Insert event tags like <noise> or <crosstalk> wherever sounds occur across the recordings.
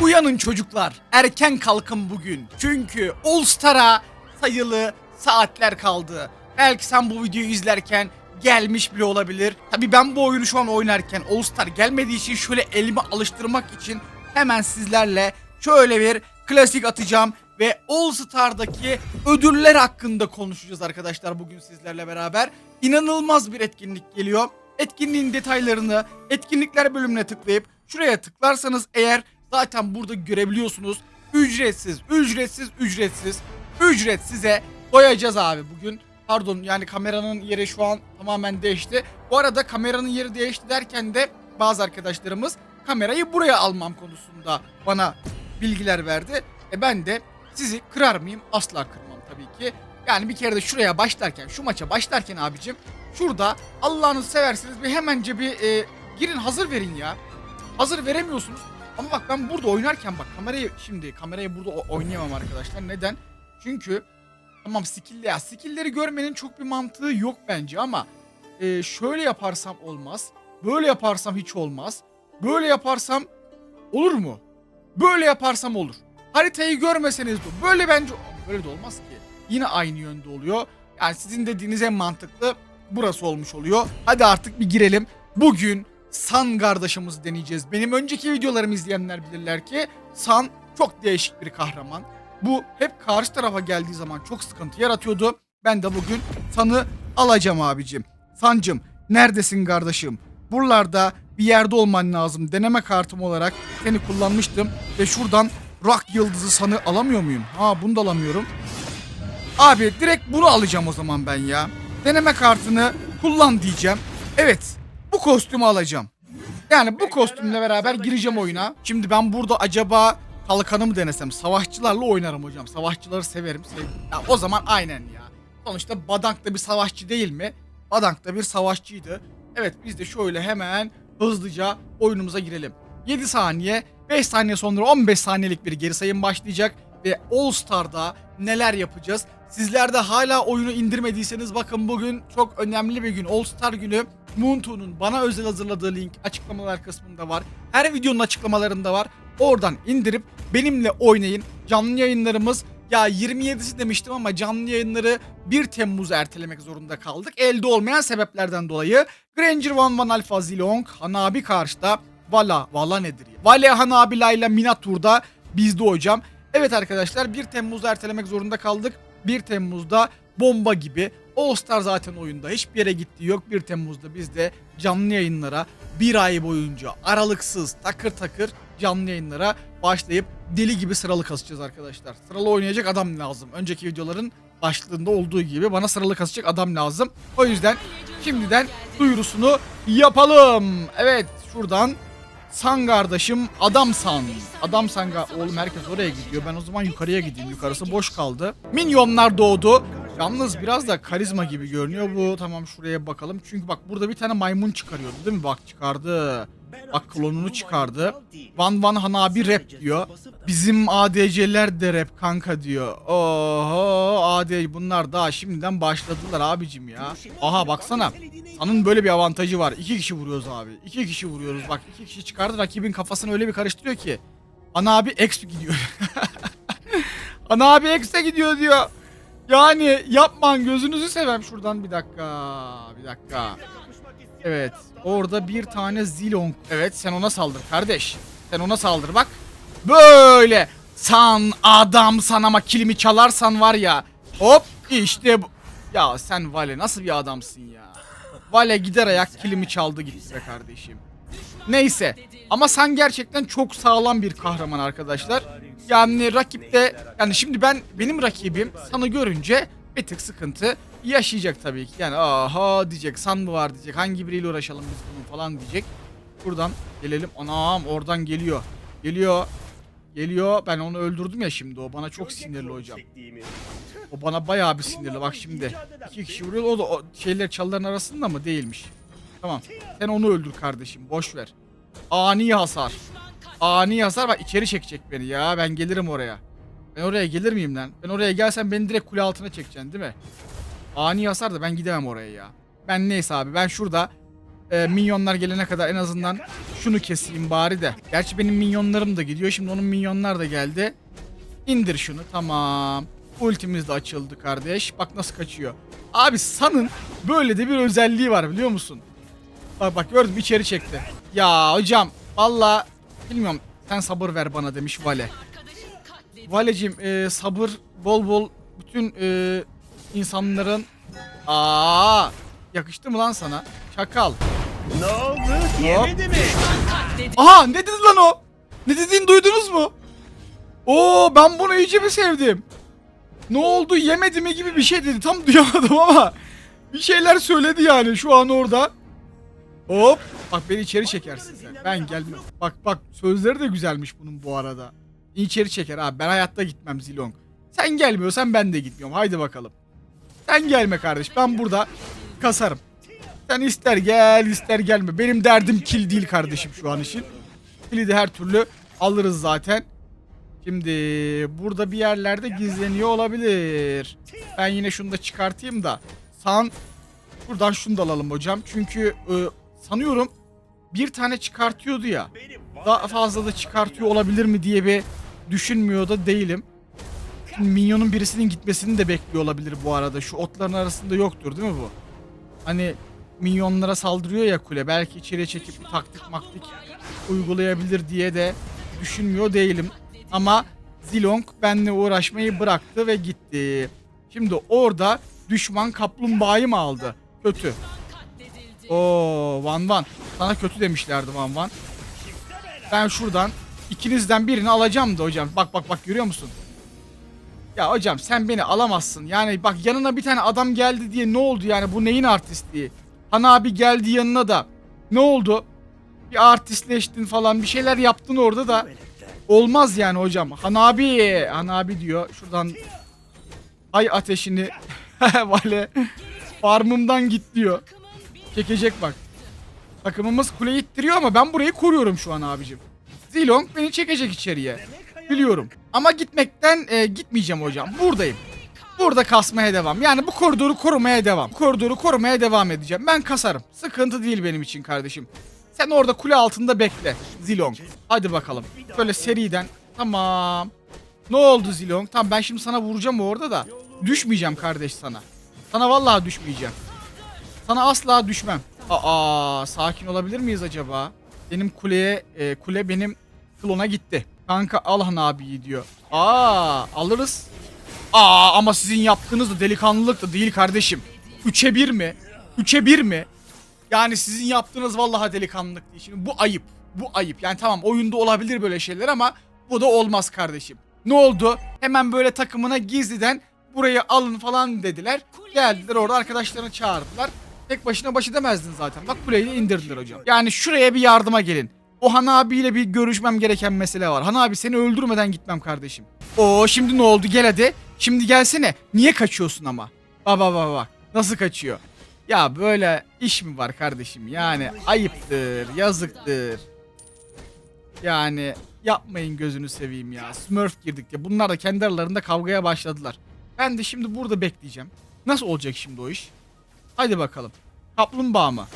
Uyanın çocuklar. Erken kalkın bugün. Çünkü All Star'a sayılı saatler kaldı. Belki sen bu videoyu izlerken gelmiş bile olabilir. Tabi ben bu oyunu şu an oynarken All Star gelmediği için şöyle elimi alıştırmak için hemen sizlerle şöyle bir klasik atacağım ve All Star'daki ödüller hakkında konuşacağız arkadaşlar bugün sizlerle beraber. İnanılmaz bir etkinlik geliyor. Etkinliğin detaylarını etkinlikler bölümüne tıklayıp şuraya tıklarsanız eğer zaten burada görebiliyorsunuz. Ücretsiz, ücretsiz, ücretsiz. Ücret size koyacağız abi bugün. Pardon yani kameranın yeri şu an tamamen değişti. Bu arada kameranın yeri değişti derken de bazı arkadaşlarımız kamerayı buraya almam konusunda bana bilgiler verdi. E ben de sizi kırar mıyım? Asla kırmam tabii ki. Yani bir kere de şuraya başlarken, şu maça başlarken abicim şurada Allah'ınızı seversiniz bir hemence bir e, girin hazır verin ya. Hazır veremiyorsunuz. Ama bak ben burada oynarken bak kamerayı şimdi kamerayı burada oynayamam arkadaşlar. Neden? Çünkü tamam skill ya skill'leri görmenin çok bir mantığı yok bence ama e, şöyle yaparsam olmaz. Böyle yaparsam hiç olmaz. Böyle yaparsam olur mu? Böyle yaparsam olur. Haritayı görmeseniz de böyle bence böyle de olmaz ki. Yine aynı yönde oluyor. Yani sizin dediğiniz en mantıklı burası olmuş oluyor. Hadi artık bir girelim. Bugün San kardeşimizi deneyeceğiz. Benim önceki videolarımı izleyenler bilirler ki San çok değişik bir kahraman. Bu hep karşı tarafa geldiği zaman çok sıkıntı yaratıyordu. Ben de bugün San'ı alacağım abicim. Sancım neredesin kardeşim? Buralarda bir yerde olman lazım. Deneme kartım olarak seni kullanmıştım. Ve şuradan Rock Yıldızı San'ı alamıyor muyum? Ha bunu da alamıyorum. Abi direkt bunu alacağım o zaman ben ya. Deneme kartını kullan diyeceğim. Evet bu kostümü alacağım. Yani bu kostümle beraber gireceğim oyuna. Şimdi ben burada acaba kalkanı mı denesem? Savaşçılarla oynarım hocam. Savaşçıları severim. sev- Ya o zaman aynen ya. Sonuçta Badank da bir savaşçı değil mi? Badank da bir savaşçıydı. Evet biz de şöyle hemen hızlıca oyunumuza girelim. 7 saniye, 5 saniye sonra 15 saniyelik bir geri sayım başlayacak ve All Star'da neler yapacağız? Sizler de hala oyunu indirmediyseniz bakın bugün çok önemli bir gün. All Star günü Moontoon'un bana özel hazırladığı link açıklamalar kısmında var. Her videonun açıklamalarında var. Oradan indirip benimle oynayın. Canlı yayınlarımız ya 27'si demiştim ama canlı yayınları 1 Temmuz'a ertelemek zorunda kaldık. Elde olmayan sebeplerden dolayı. Granger One One Alpha Zilong, Hanabi karşıda. Vala, Vala nedir ya? Vale Hanabila ile Minatur'da bizde hocam. Evet arkadaşlar 1 Temmuz'da ertelemek zorunda kaldık. 1 Temmuz'da bomba gibi. All Star zaten oyunda hiçbir yere gittiği yok. 1 Temmuz'da biz de canlı yayınlara bir ay boyunca aralıksız takır takır canlı yayınlara başlayıp deli gibi sıralı kasacağız arkadaşlar. Sıralı oynayacak adam lazım. Önceki videoların başlığında olduğu gibi bana sıralı kasacak adam lazım. O yüzden şimdiden duyurusunu yapalım. Evet şuradan San kardeşim adam san. Adam san ga- oğlum herkes oraya gidiyor. Ben o zaman yukarıya gideyim. Yukarısı boş kaldı. Minyonlar doğdu. Yalnız biraz da karizma gibi görünüyor bu. Tamam şuraya bakalım. Çünkü bak burada bir tane maymun çıkarıyordu değil mi? Bak çıkardı. Bak klonunu çıkardı. Van Van Hanabi rap diyor. Bizim ADC'ler de rap kanka diyor. Oho AD bunlar daha şimdiden başladılar abicim ya. Aha baksana. Sanın böyle bir avantajı var. İki kişi vuruyoruz abi. İki kişi vuruyoruz. Bak iki kişi çıkardı rakibin kafasını öyle bir karıştırıyor ki. Ana abi X gidiyor. <laughs> Ana abi X'e gidiyor diyor. Yani yapman gözünüzü sevem şuradan bir dakika. Bir dakika. Evet. Orada bir tane Zilong. Evet sen ona saldır kardeş. Sen ona saldır bak. Böyle. San adamsan ama kilimi çalarsan var ya. Hop işte bu. Ya sen Vale nasıl bir adamsın ya. Vale gider ayak kilimi çaldı gitti be kardeşim. Neyse. Ama sen gerçekten çok sağlam bir kahraman arkadaşlar. Yani rakipte yani şimdi ben benim rakibim sana görünce bir tık sıkıntı yaşayacak tabii ki. Yani aha diyecek san mı var diyecek. Hangi biriyle uğraşalım biz bunun falan diyecek. Buradan gelelim. Anam oradan geliyor. Geliyor. Geliyor. Ben onu öldürdüm ya şimdi. O bana çok sinirli hocam. O bana bayağı bir sinirli. Bak şimdi. iki kişi vuruyor. O da o şeyler çalıların arasında mı? Değilmiş. Tamam. Sen onu öldür kardeşim. Boş ver. Ani hasar. Ani hasar bak içeri çekecek beni ya. Ben gelirim oraya. Ben oraya gelir miyim lan? Ben oraya gelsem beni direkt kule altına çekeceksin değil mi? Ani hasar da ben gidemem oraya ya. Ben neyse abi ben şurada e, minyonlar gelene kadar en azından şunu keseyim bari de. Gerçi benim minyonlarım da gidiyor. Şimdi onun minyonlar da geldi. İndir şunu tamam. Ultimiz de açıldı kardeş. Bak nasıl kaçıyor. Abi San'ın böyle de bir özelliği var biliyor musun? Bak bak gördün mü içeri çekti. Ya hocam valla bilmiyorum sen sabır ver bana demiş Vale. Valecim e, sabır bol bol bütün e, insanların Aa yakıştı mı lan sana? Çakal. Ne oldu? Yemedi mi? Aha ne dedi lan o? Ne dediğini duydunuz mu? Oo ben bunu iyice bir sevdim. Ne oldu yemedi mi gibi bir şey dedi. Tam duyamadım ama bir şeyler söyledi yani şu an orada. Hop. Bak beni içeri çekersin sen. Ben gelmem. Bak bak sözleri de güzelmiş bunun bu arada. İçeri çeker abi. Ben hayatta gitmem Zilong. Sen gelmiyorsan ben de gitmiyorum. Haydi bakalım. Sen gelme kardeş. Ben burada kasarım. Sen ister gel ister gelme. Benim derdim kill değil kardeşim şu an için. Kill'i de her türlü alırız zaten. Şimdi burada bir yerlerde gizleniyor olabilir. Ben yine şunu da çıkartayım da. San buradan şunu da alalım hocam. Çünkü e, sanıyorum bir tane çıkartıyordu ya. Daha fazla da çıkartıyor olabilir mi diye bir düşünmüyor da değilim. Şimdi minyonun birisinin gitmesini de bekliyor olabilir bu arada. Şu otların arasında yoktur değil mi bu? Hani minyonlara saldırıyor ya kule. Belki içeriye çekip bir taktik maktik uygulayabilir diye de düşünmüyor değilim. Ama Zilong benimle uğraşmayı bıraktı ve gitti. Şimdi orada düşman kaplumbağayı mı aldı? Kötü. Oo Van Van. Sana kötü demişlerdi Van Van. Ben şuradan ikinizden birini alacağım da hocam. Bak bak bak görüyor musun? Ya hocam sen beni alamazsın. Yani bak yanına bir tane adam geldi diye ne oldu yani bu neyin artistliği? Han abi geldi yanına da. Ne oldu? Bir artistleştin falan bir şeyler yaptın orada da. Olmaz yani hocam. Han abi, Han abi diyor. Şuradan ay ateşini <laughs> vale farmımdan git diyor. Çekecek bak. Takımımız kule ittiriyor ama ben burayı koruyorum şu an abicim. Zilong beni çekecek içeriye. Biliyorum. Ama gitmekten e, gitmeyeceğim hocam. Buradayım. Burada kasmaya devam. Yani bu koridoru korumaya devam. Koridoru korumaya devam edeceğim. Ben kasarım. Sıkıntı değil benim için kardeşim. Sen orada kule altında bekle Zilong. Hadi bakalım. Böyle seriden. Tamam. Ne oldu Zilong? Tamam ben şimdi sana vuracağım orada da. Düşmeyeceğim kardeş sana. Sana vallahi düşmeyeceğim. Sana asla düşmem. Aa sakin olabilir miyiz acaba? Benim kuleye e, kule benim klona gitti. Kanka al Han abiyi diyor. Aa alırız. Aa ama sizin yaptığınız da delikanlılık da değil kardeşim. 3'e 1 mi? 3'e 1 mi? Yani sizin yaptığınız vallahi delikanlılık değil. Şimdi bu ayıp. Bu ayıp. Yani tamam oyunda olabilir böyle şeyler ama bu da olmaz kardeşim. Ne oldu? Hemen böyle takımına gizliden burayı alın falan dediler. Geldiler orada arkadaşlarını çağırdılar. Tek başına baş edemezdin zaten. Bak kuleyi indirdiler hocam. Yani şuraya bir yardıma gelin. O Han abiyle bir görüşmem gereken mesele var. Han abi seni öldürmeden gitmem kardeşim. Oo şimdi ne oldu gel hadi. Şimdi gelsene. Niye kaçıyorsun ama? Baba baba bak. Nasıl kaçıyor? Ya böyle iş mi var kardeşim? Yani ayıptır, yazıktır. Yani yapmayın gözünü seveyim ya. Smurf girdik diye. Bunlar da kendi aralarında kavgaya başladılar. Ben de şimdi burada bekleyeceğim. Nasıl olacak şimdi o iş? Hadi bakalım. Kaplumbağa mı?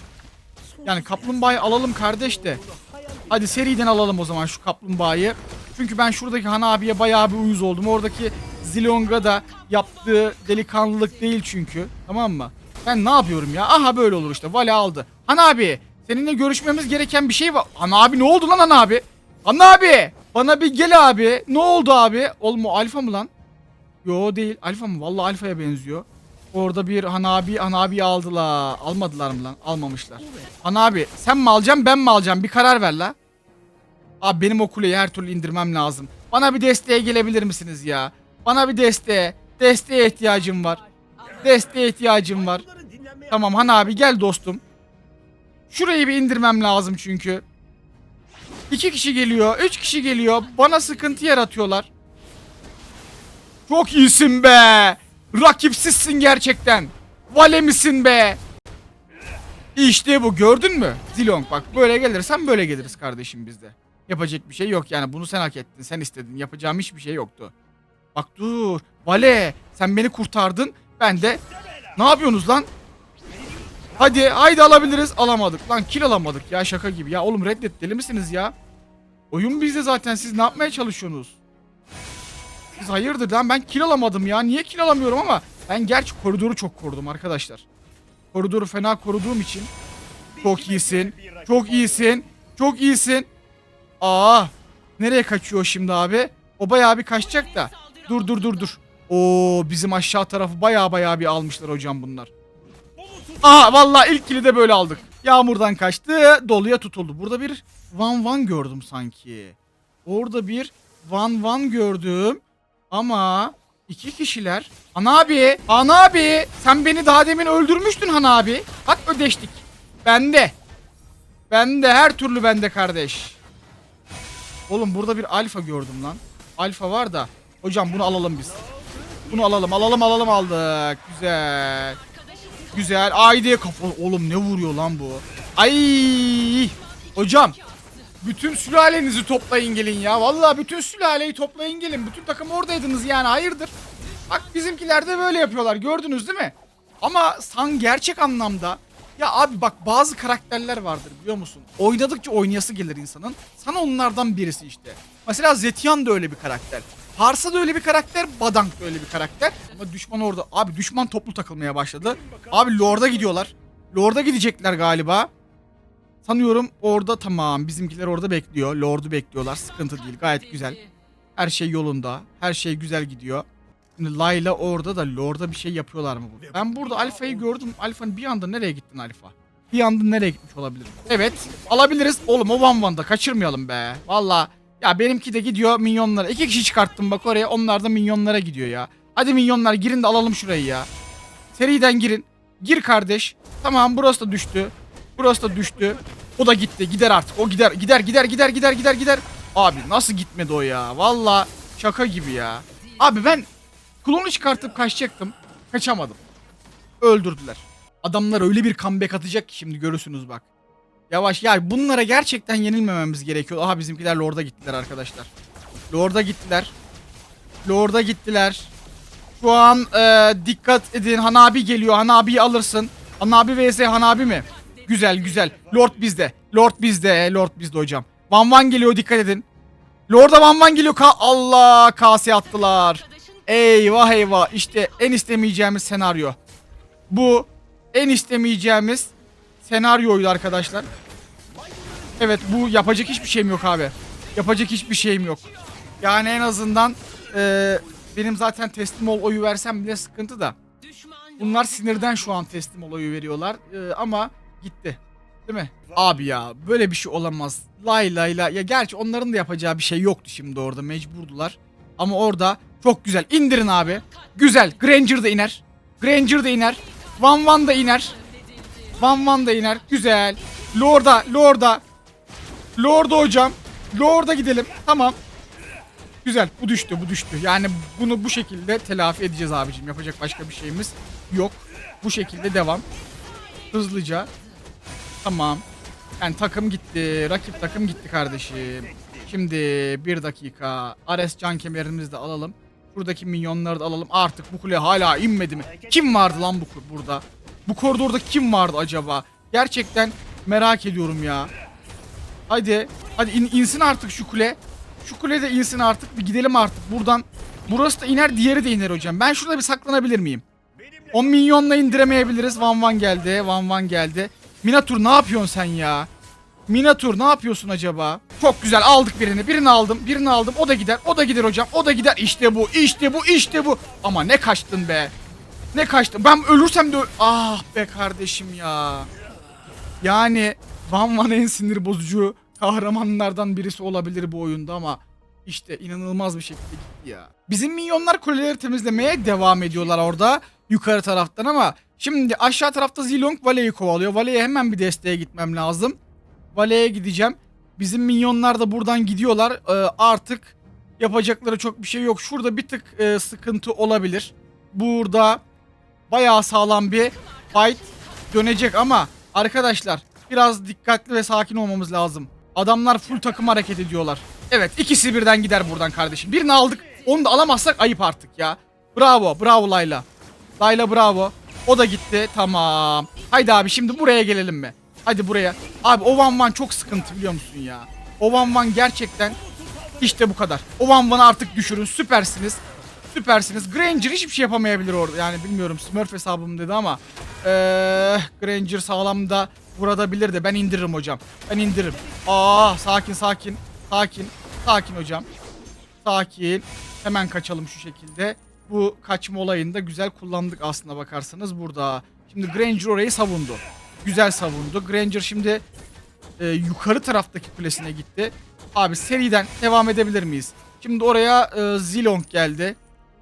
Yani kaplumbağayı alalım kardeş de. Hadi seriden alalım o zaman şu kaplumbağayı. Çünkü ben şuradaki Han abiye bayağı bir uyuz oldum. Oradaki Zilong'a da yaptığı delikanlılık değil çünkü. Tamam mı? Ben ne yapıyorum ya? Aha böyle olur işte. Vale aldı. Han abi seninle görüşmemiz gereken bir şey var. Han abi ne oldu lan Han abi? Han abi bana bir gel abi. Ne oldu abi? Oğlum o alfa mı lan? Yo değil. Alfa mı? Vallahi alfaya benziyor. Orada bir Han abi, Han abi aldılar. Almadılar mı lan? Almamışlar. Han abi sen mi alacaksın ben mi alacağım? Bir karar ver la. Abi benim o kuleyi her türlü indirmem lazım. Bana bir desteğe gelebilir misiniz ya? Bana bir desteğe. Desteğe ihtiyacım var. Desteğe ihtiyacım var. Tamam Han abi gel dostum. Şurayı bir indirmem lazım çünkü. İki kişi geliyor, üç kişi geliyor. Bana sıkıntı yaratıyorlar. Çok iyisin be. Rakipsizsin gerçekten. Vale misin be? İşte bu gördün mü? Zilong bak böyle gelirsen böyle geliriz kardeşim bizde. Yapacak bir şey yok yani bunu sen hak ettin sen istedin yapacağım hiçbir şey yoktu. Bak dur Vale sen beni kurtardın ben de ne yapıyorsunuz lan? Hadi haydi alabiliriz. Alamadık. Lan kill alamadık ya şaka gibi. Ya oğlum reddet deli misiniz ya? Oyun bizde zaten siz ne yapmaya çalışıyorsunuz? Siz hayırdır lan ben kill alamadım ya. Niye kill alamıyorum ama ben gerçi koridoru çok korudum arkadaşlar. Koridoru fena koruduğum için çok iyisin. Çok iyisin. Çok iyisin. Aa! Nereye kaçıyor şimdi abi? O bayağı bir kaçacak da. Dur dur dur dur. Oo bizim aşağı tarafı bayağı bayağı bir almışlar hocam bunlar. Aha vallahi ilk kili de böyle aldık. Yağmurdan kaçtı, doluya tutuldu. Burada bir Van Van gördüm sanki. Orada bir Van Van gördüm. Ama iki kişiler. Han abi, Han abi. Sen beni daha demin öldürmüştün Han abi. Bak ödeştik. Bende. Bende her türlü bende kardeş. Oğlum burada bir alfa gördüm lan. Alfa var da. Hocam bunu alalım biz. Bunu alalım alalım alalım aldık. Güzel. Güzel. Haydi kafa. Oğlum ne vuruyor lan bu? Ay! Hocam. Bütün sülalenizi toplayın gelin ya. Vallahi bütün sülaleyi toplayın gelin. Bütün takım oradaydınız yani. Hayırdır? Bak bizimkiler de böyle yapıyorlar. Gördünüz değil mi? Ama san gerçek anlamda ya abi bak bazı karakterler vardır biliyor musun? Oynadıkça oynayası gelir insanın. Sana onlardan birisi işte. Mesela Zetian da öyle bir karakter. Parsa da öyle bir karakter, Badank da öyle bir karakter. Ama düşman orada. Abi düşman toplu takılmaya başladı. Abi Lord'a gidiyorlar. Lord'a gidecekler galiba. Sanıyorum orada tamam. Bizimkiler orada bekliyor. Lord'u bekliyorlar. Sıkıntı değil. Gayet güzel. Her şey yolunda. Her şey güzel gidiyor. Şimdi Layla orada da Lord'a bir şey yapıyorlar mı burada? Ben burada Alfa'yı gördüm. Alfa'nın bir anda nereye gittin Alfa? Bir anda nereye gitmiş olabilir? Evet. Alabiliriz. Oğlum o Van Van'da kaçırmayalım be. Valla. Ya benimki de gidiyor minyonlara. İki kişi çıkarttım bak oraya. Onlar da minyonlara gidiyor ya. Hadi minyonlar girin de alalım şurayı ya. Seriden girin. Gir kardeş. Tamam burası da düştü. Burası da düştü. O da gitti. Gider artık. O gider. Gider gider gider gider gider gider. Abi nasıl gitmedi o ya? Valla şaka gibi ya. Abi ben klonu çıkartıp kaçacaktım. Kaçamadım. Öldürdüler. Adamlar öyle bir comeback atacak ki şimdi görürsünüz bak. Yavaş ya bunlara gerçekten yenilmememiz gerekiyor. Aha bizimkiler Lord'a gittiler arkadaşlar. Lord'a gittiler. Lord'a gittiler. Şu an e, dikkat edin. Hanabi geliyor. Hanabi'yi alırsın. Hanabi vs Hanabi mi? Güzel güzel. Lord bizde. Lord bizde. Lord bizde hocam. Van Van geliyor dikkat edin. Lord'a Van Van geliyor. Ka Allah kase attılar. Eyvah eyvah. İşte en istemeyeceğimiz senaryo. Bu en istemeyeceğimiz senaryoydu arkadaşlar. Evet bu yapacak hiçbir şeyim yok abi. Yapacak hiçbir şeyim yok. Yani en azından e, benim zaten teslim ol oyu versem bile sıkıntı da. Bunlar sinirden şu an teslim ol oyu veriyorlar. E, ama gitti. Değil mi? Abi ya böyle bir şey olamaz. Layla ile ya gerçi onların da yapacağı bir şey yoktu şimdi orada mecburdular. Ama orada çok güzel indirin abi. Güzel Granger da iner. Granger da iner. Van Van da iner. Van Van da iner. Güzel. Lord'a Lord'a. Lord'a hocam. Lord'a gidelim. Tamam. Güzel. Bu düştü. Bu düştü. Yani bunu bu şekilde telafi edeceğiz abicim. Yapacak başka bir şeyimiz yok. Bu şekilde devam. Hızlıca. Tamam. Yani takım gitti. Rakip takım gitti kardeşim. Şimdi bir dakika. Ares can kemerimizi de alalım. Buradaki minyonları da alalım. Artık bu kule hala inmedi mi? Kim vardı lan bu burada? Bu koridorda kim vardı acaba? Gerçekten merak ediyorum ya. Hadi. Hadi in- insin artık şu kule. Şu kule de insin artık. Bir gidelim artık buradan. Burası da iner diğeri de iner hocam. Ben şurada bir saklanabilir miyim? 10 milyonla indiremeyebiliriz. Van Van geldi. Van Van geldi. Minatur ne yapıyorsun sen ya? Minatur ne yapıyorsun acaba? Çok güzel aldık birini. Birini aldım. Birini aldım. O da gider. O da gider hocam. O da gider. İşte bu. İşte bu. İşte bu. Ama ne kaçtın be. Ne kaçtın. Ben ölürsem de... Ah be kardeşim ya. Yani Van Van en sinir bozucu kahramanlardan birisi olabilir bu oyunda ama işte inanılmaz bir şekilde gitti ya. Bizim minyonlar kuleleri temizlemeye devam ediyorlar orada yukarı taraftan ama şimdi aşağı tarafta Zilong Vale'yi kovalıyor. Vale'ye hemen bir desteğe gitmem lazım. Vale'ye gideceğim. Bizim minyonlar da buradan gidiyorlar. Ee, artık yapacakları çok bir şey yok. Şurada bir tık e, sıkıntı olabilir. Burada bayağı sağlam bir fight dönecek ama arkadaşlar biraz dikkatli ve sakin olmamız lazım. Adamlar full takım hareket ediyorlar. Evet ikisi birden gider buradan kardeşim. Birini aldık. Onu da alamazsak ayıp artık ya. Bravo bravo Layla. Layla bravo. O da gitti. Tamam. Haydi abi şimdi buraya gelelim mi? Hadi buraya. Abi o Van Van çok sıkıntı biliyor musun ya? O Van Van gerçekten işte bu kadar. O Van Van'ı artık düşürün. Süpersiniz. Süpersiniz. Granger hiçbir şey yapamayabilir orada. Yani bilmiyorum Smurf hesabım dedi ama eee Granger sağlam da vurabilir de ben indiririm hocam. Ben indiririm. Aa sakin sakin. Sakin. Sakin hocam. Sakin. Hemen kaçalım şu şekilde. Bu kaçma olayını da güzel kullandık aslında bakarsanız burada. Şimdi Granger orayı savundu. Güzel savundu. Granger şimdi e, yukarı taraftaki kulesine gitti. Abi seriden devam edebilir miyiz? Şimdi oraya e, Zilong geldi.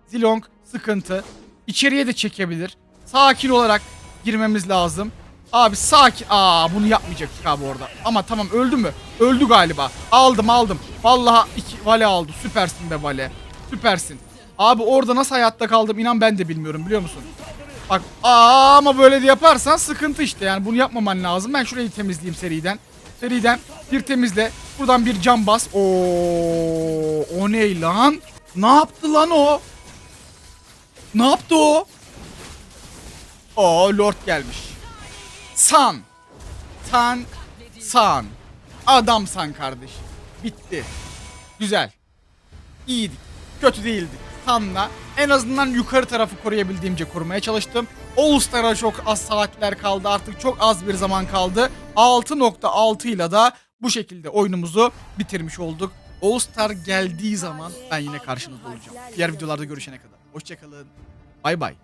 Zilong sıkıntı. İçeriye de çekebilir. Sakin olarak girmemiz lazım. Abi sakin. Aa bunu yapmayacaktık abi orada. Ama tamam öldü mü? Öldü galiba. Aldım aldım. Vallahi iki vale aldı. Süpersin be vale. Süpersin. Abi orada nasıl hayatta kaldım inan ben de bilmiyorum biliyor musun? Bak aa, ama böyle de yaparsan sıkıntı işte yani bunu yapmaman lazım. Ben şurayı temizleyeyim seriden. Seriden bir temizle. Buradan bir cam bas. Oo, o ne lan? Ne yaptı lan o? Ne yaptı o? Oo Lord gelmiş. San. San. San. Adamsan kardeşim. Bitti. Güzel. İyiydik. Kötü değildik. Sanla en azından yukarı tarafı koruyabildiğimce korumaya çalıştım. All Star'a çok az saatler kaldı. Artık çok az bir zaman kaldı. 6.6 ile da bu şekilde oyunumuzu bitirmiş olduk. All Star geldiği zaman ben yine karşınızda olacağım. Diğer videolarda görüşene kadar. Hoşçakalın. Bay bay.